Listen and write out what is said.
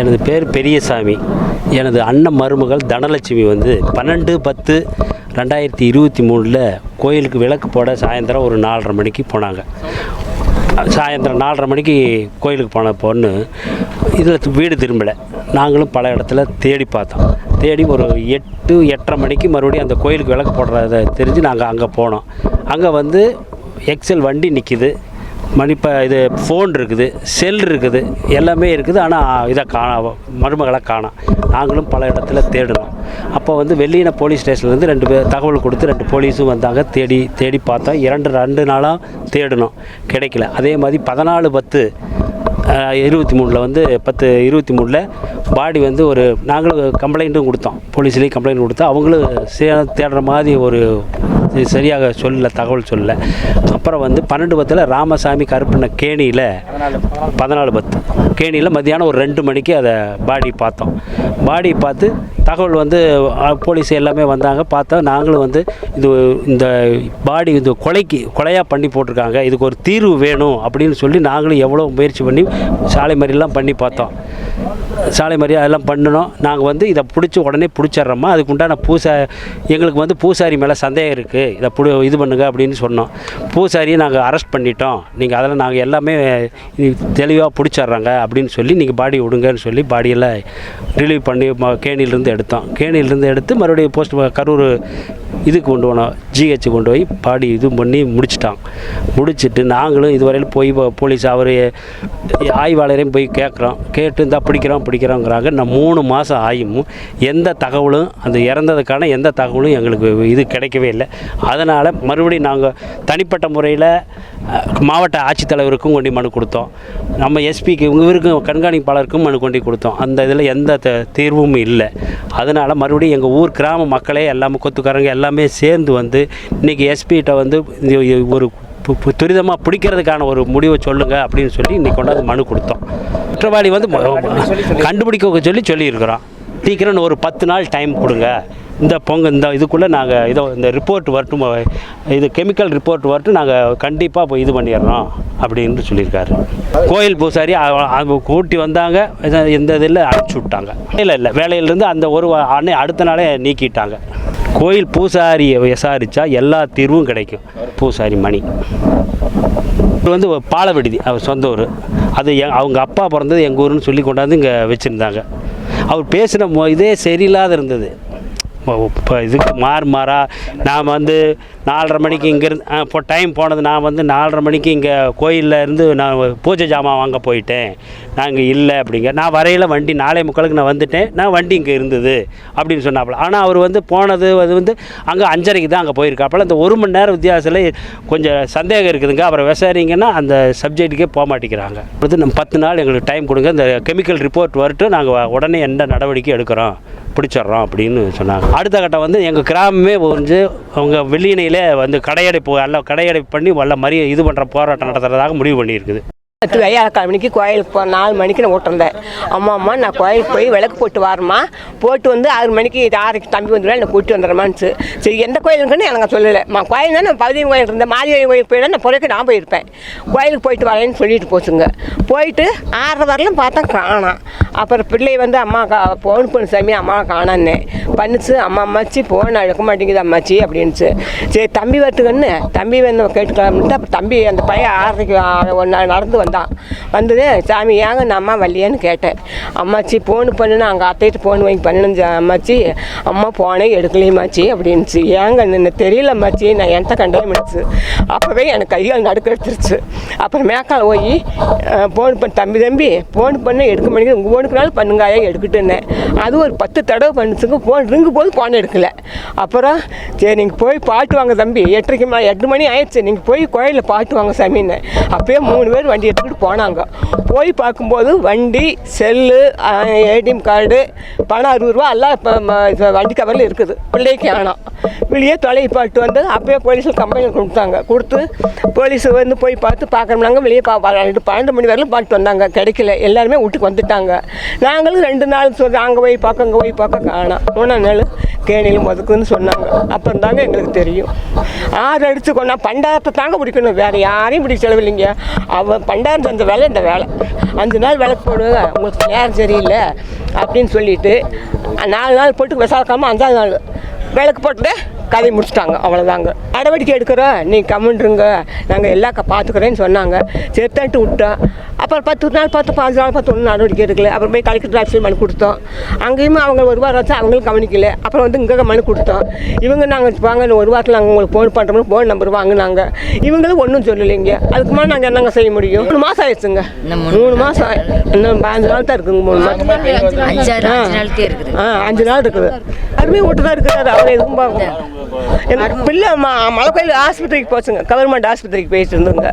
எனது பேர் பெரியசாமி. எனது அண்ணன் மருமகள் தனலட்சுமி வந்து பன்னெண்டு பத்து ரெண்டாயிரத்தி இருபத்தி மூணில் கோயிலுக்கு விளக்கு போட சாயந்தரம் ஒரு நாலரை மணிக்கு போனாங்க. சாயந்தரம் நாலரை மணிக்கு கோயிலுக்கு போன பொண்ணு இதில் வீடு திரும்பலை. நாங்களும் பல இடத்துல தேடி பார்த்தோம். தேடி ஒரு எட்டு எட்டரை மணிக்கு மறுபடியும் அந்த கோயிலுக்கு விளக்கு போடுறத தெரிஞ்சு நாங்கள் அங்கே போனோம். அங்கே வந்து எக்ஸல் வண்டி நிற்கிது மணி இப்போ இது ஃபோன் இருக்குது செல் இருக்குது எல்லாமே இருக்குது. ஆனால் இதை காண மருமகளை காணோம் நாங்களும் பல இடத்துல தேடினோம் அப்போ வந்து வெள்ளியின போலீஸ் ஸ்டேஷன்லேருந்து ரெண்டு பேர் தகவல் கொடுத்து ரெண்டு போலீஸும் வந்தாங்க. தேடி தேடி பார்த்தோம் இரண்டு ரெண்டு நாளாக தேடினோம் கிடைக்கல. அதே மாதிரி பதினாலு பத்து இருபத்தி மூணில் வந்து பத்து இருபத்தி மூணில் பாடி வந்து ஒரு நாங்களும் கம்ப்ளைண்ட்டும் கொடுத்தோம். போலீஸ்லேயும் கம்ப்ளைண்ட் கொடுத்தா அவங்களும் சே தேடுற மாதிரி ஒரு இது சரியாக சொல்லல தகவல் சொல்லல. அப்புறம் வந்து பன்னெண்டு பத்தில் ராமசாமி கருப்பின கேணியில் பதினாலு பத்து. கேணியில் மத்தியானம் ஒரு ரெண்டு மணிக்கு அதை பாடி பார்த்தோம். பாடி பார்த்து தகவல் வந்து போலீஸ் எல்லாமே வந்தாங்க. பார்த்தா நாங்களும் வந்து இது இந்த பாடி இந்த கொலைக்கு கொலையாக பண்ணி போட்டிருக்காங்க. இதுக்கு ஒரு தீர்வு வேணும் அப்படின்னு சொல்லி நாங்களும் எவ்வளோ முயற்சி பண்ணி சாலை மறியெல்லாம் பண்ணி பார்த்தோம். சாலை மாதிரி அதெல்லாம் பண்ணினோம் நாங்கள் வந்து இதை பிடிச்சி உடனே பிடிச்சிட்றோமா? அதுக்கு உண்டான பூசா எங்களுக்கு வந்து பூசாரி மேலே சந்தேகம் இருக்குது இதை பிடி இது பண்ணுங்க அப்படின்னு சொன்னோம். பூசாரியை நாங்கள் அரெஸ்ட் பண்ணிட்டோம். நீங்கள் அதெல்லாம் நாங்கள் எல்லாமே தெளிவாக பிடிச்சிட்றாங்க அப்படின்னு சொல்லி நீங்கள் பாடி விடுங்கன்னு சொல்லி பாடியெல்லாம் ரிலீவ் பண்ணி கேணியிலேருந்து எடுத்தோம். கேணியிலேருந்து எடுத்து மறுபடியும் போஸ்ட் கரூர் இதுக்கு கொண்டு போனோம் ஜிஹெச் கொண்டு போய் பாடி இது பண்ணி முடிச்சிட்டான். முடிச்சுட்டு நாங்களும் இதுவரையிலும் போய் போலீஸ் அவர் ஆய்வாளரையும் போய் கேட்குறோம். கேட்டு இந்த பிடிக்கிறோம் பிடிக்கிறோங்கிறாங்க. நான் மூணு மாதம் ஆயும். எந்த தகவலும் அந்த இறந்ததுக்கான எந்த தகவலும் எங்களுக்கு இது கிடைக்கவே இல்லை. அதனால் மறுபடியும் நாங்கள் தனிப்பட்ட முறையில் மாவட்ட ஆட்சித்தலைவருக்கும் கொண்டு மனு கொடுத்தோம். நம்ம எஸ்பிக்கு இவருக்கும் கண்காணிப்பாளருக்கும் மனு கொண்டு கொடுத்தோம். அந்த இதில் எந்த த- தீர்வும் இல்லை. அதனால் மறுபடியும் எங்கள் ஊர் கிராம மக்களே எல்லாமே கொத்துக்காரங்க எல்லாமே சேர்ந்து வந்து இன்றைக்கி எஸ்பிகிட்ட வந்து ஒரு துரிதமாக பிடிக்கிறதுக்கான ஒரு முடிவை சொல்லுங்க அப்படின்னு சொல்லி இன்னைக்கு கொண்டாந்து மனு கொடுத்தோம். குற்றவாளி வந்து கண்டுபிடிக்க சொல்லி சொல்லியிருக்கிறோம். சீக்கிரம் ஒரு பத்து நாள் டைம் கொடுங்க. இந்த பொங்க இந்த இதுக்குள்ளே நாங்கள் இதோ இந்த ரிப்போர்ட் வரட்டும். இது கெமிக்கல் ரிப்போர்ட் வரட்டும். நாங்கள் கண்டிப்பாக இப்போ இது பண்ணிடுறோம் அப்படின்னு சொல்லியிருக்காரு. கோயில் பூசாரி அவ- அவங்க கூட்டி வந்தாங்க. இந்த இதில் அனுப்பிச்சி விட்டாங்க. இல்லை இல்லை. வேலையிலேருந்து அந்த ஒரு அன்னை அடுத்த நாளே நீக்கிட்டாங்க. கோயில் பூசாரியை விசாரித்தா எல்லா தீர்வும் கிடைக்கும். பூசாரி மணி. இப்போ வந்து பாலவெடிதி. விடுதி அவர் சொந்த ஊர். அது எ- அவங்க அப்பா பிறந்தது எங்கள் ஊருன்னு சொல்லி கொண்டாந்து இங்கே வச்சுருந்தாங்க. அவர் பேசின இதே சரியில்லாத இருந்தது. இப்போ இதுக்கு மாறு மாறா நான் வந்து நாலரை மணிக்கு இங்கேருந்து இப்போ டைம் போனது நான் வந்து நாலரை மணிக்கு இங்கே கோயிலில் இருந்து நான் பூஜை ஜாமான் வாங்க போயிட்டேன். நான் இங்கே இல்லை அப்படிங்க நான் வரையில் வண்டி நாளை முக்காலுக்கு நான் வந்துட்டேன் நான் வண்டி இங்கே இருந்தது அப்படின்னு சொன்னாப்புல. ஆனால் அவர் வந்து போனது அது வந்து அங்கே அஞ்சரைக்கு தான் அங்கே போயிருக்காப்புல. அந்த ஒரு மணி நேரம் வித்தியாசத்தில் கொஞ்சம் சந்தேகம் இருக்குதுங்க. அப்புறம் விசாரிங்கன்னா அந்த சப்ஜெக்ட்டுக்கே போக மாட்டேங்கிறாங்க. அடுத்து நம்ம பத்து நாள் எங்களுக்கு டைம் கொடுங்க. இந்த கெமிக்கல் ரிப்போர்ட் வரட்டும். நாங்கள் உடனே எந்த நடவடிக்கை எடுக்கிறோம். பிடிச்சிட்றோம் அப்படின்னு சொன்னாங்க. அடுத்த கட்டம் வந்து எங்கள் கிராமமே வந்து அவங்க வெள்ளியினையில் வந்து கடையடைப்பு எல்லாம் கடையடைப்பு பண்ணி வல்ல மாதிரி இது பண்ணுற போராட்டம் நடத்துறதாக முடிவு பண்ணியிருக்குது. பத்து வெய்யாக்கால் மணிக்கு கோயிலுக்கு போ நாலு மணிக்கு நான் விட்டுருந்தேன் அம்மா அம்மா நான் கோயிலுக்கு போய் விளக்கு போட்டு வரமா போட்டு வந்து ஆறு மணிக்கு ஆறுக்கு தம்பி வந்துடுவேன் நான் கூட்டி வந்துடுறமான்னு சரி எந்த கோயிலுக்குன்னு எனக்கு சொல்லலை. மா கோயில் தான் நான் பகுதி கோயில் இருந்தேன் மாரியம்மன் கோயிலுக்கு போயிட்டா நான் பிறகு நான் போயிருப்பேன். கோயிலுக்கு போயிட்டு வரேன்னு சொல்லிட்டு போச்சுங்க. போயிட்டு ஆறரை வரலாம் பார்த்தா காணாம். அப்புறம் பிள்ளை வந்து அம்மா கா ஃபோன் பண்ணு சாமி அம்மா காணான்னு. பண்ணுச்சு அம்மா அம்மாச்சி ஃபோன் எடுக்க மாட்டேங்குது அம்மாச்சி அப்படின்னுச்சு. சரி தம்பி வரட்டுக்கன்னு தம்பி வந்து கேட்டுக்கலாம்ட்டு அப்புறம் தம்பி அந்த பையன் ஆறரைக்கு ஒன்று நடந்து வந்தான். வந்தது சாமி ஏங்க நான் அம்மா வரலையான்னு கேட்டேன். அம்மாச்சி ஃபோன் பண்ணுன்னு அங்கே அத்தைட்டு ஃபோன் வாங்கி பண்ணணும் அம்மாச்சி அம்மா ஃபோனே எடுக்கலையம்மாச்சி அப்படின்னுச்சு. ஏங்க நின்று தெரியல அம்மாச்சி நான் என்கிட்ட கண்டே முடிச்சு. அப்போவே எனக்கு கையால் நடுக்க எடுத்துருச்சு. அப்புறம் மேக்கால் போய் ஃபோன் பண்ண தம்பி தம்பி ஃபோன் பண்ண எடுக்க மாட்டேங்குது உங்கள் ஃபோனுக்குனாலும் பண்ணுங்க ஐயா எடுக்கட்டுன்னேன் அது ஒரு பத்து தடவை பண்ணுச்சுங்க ஃபோன் ரிங்கு போது ஃபோன் எடுக்கல. அப்புறம் சரி நீங்கள் போய் பாட்டு வாங்க தம்பி எட்டரைக்கு மணி எட்டு மணி ஆயிடுச்சு நீங்கள் போய் கோயிலில் பாட்டு வாங்க சாமின்னு. அப்போயே மூணு பேர் வண்டி எடுத்துக்கிட்டு போனாங்க. போய் பார்க்கும்போது வண்டி செல்லு ஏடிஎம் கார்டு பணம் அறுபது ரூபா எல்லாம் இப்போ வண்டி கவரில் இருக்குது. பிள்ளைக்கு ஆனால் வெளியே தொலை பாட்டு வந்து அப்போயே போலீஸில் கம்ப்ளைண்ட் கொடுத்தாங்க. கொடுத்து போலீஸ் வந்து போய் பார்த்து பார்க்குறோம்னாங்க வெளியே பா பா- ரெண்டு பன்னெண்டு மணி வரையிலும் பாட்டு வந்தாங்க. கிடைக்கல. எல்லாருமே வீட்டுக்கு வந்துட்டாங்க. நாங்களும் ரெண்டு நாள் சொல்லி அங்கே போய் பார்க்க அங்கே போய் பார்க்க காணோம் மூணாம் நாள் கேணியில் முதக்குன்னு சொன்னாங்க. அப்புறம் தாங்க எங்களுக்கு தெரியும். ஆறு அடித்து கொண்டா பண்டாரத்தை தாங்க பிடிக்கணும். வேறு யாரையும் பிடிக்க செலவில்லைங்க. அவன் பண்டாரம் செஞ்ச வேலை இந்த வேலை. அஞ்சு நாள் விளக்கு போடுங்க உங்களுக்கு நேரம் சரியில்லை அப்படின்னு சொல்லிட்டு நாலு நாள் போட்டு விசாரிக்காமல் அஞ்சாவது நாள் விளக்கு போட்டு கதை முடிச்சிட்டாங்க. அவ்வளோதாங்க நடவடிக்கை எடுக்கிறோம். நீ கம்முன்றுங்க நாங்கள் எல்லாம் பார்த்துக்குறேன்னு பார்த்துக்கிறேன்னு சொன்னாங்க. செத்தான்ட்டு விட்டோம் அப்புறம் பத்து நாள் பார்த்து பாஞ்சு நாள் பார்த்து ஒன்றும் நடவடிக்கை எடுக்கல. அப்புறம் போய் கலெக்டர் ஆஃபீஸில் மனு கொடுத்தோம். அங்கேயுமே அவங்க ஒரு வாரம் வச்சு அவங்களும் கவனிக்கல. அப்புறம் வந்து இங்கே மனு கொடுத்தோம். இவங்க நாங்கள் வாங்க ஒரு வாரத்தில் நாங்கள் உங்களுக்கு ஃபோன் பண்ணுறோம் ஃபோன் நம்பர் வாங்கினாங்க. இவங்களும் ஒன்றும் சொல்லலைங்க. அதுக்கு மேலே நாங்கள் என்னங்க செய்ய முடியும்? மூணு மாதம் ஆயிடுச்சுங்க. மூணு மாதம் இன்னும் பாஞ்சு நாள் தான் இருக்குங்க மூணு மாதம் இருக்குது. ஆ அஞ்சு நாள் இருக்குது. அருமையை விட்டு தான் இருக்கிறாரு அவர் எதுவும் எங்கள் பிள்ளை ம மலை கோயில் ஆஸ்பத்திரிக்கு போச்சுங்க. கவர்மெண்ட் ஆஸ்பத்திரிக்கு போயிட்டு இருந்தோங்க.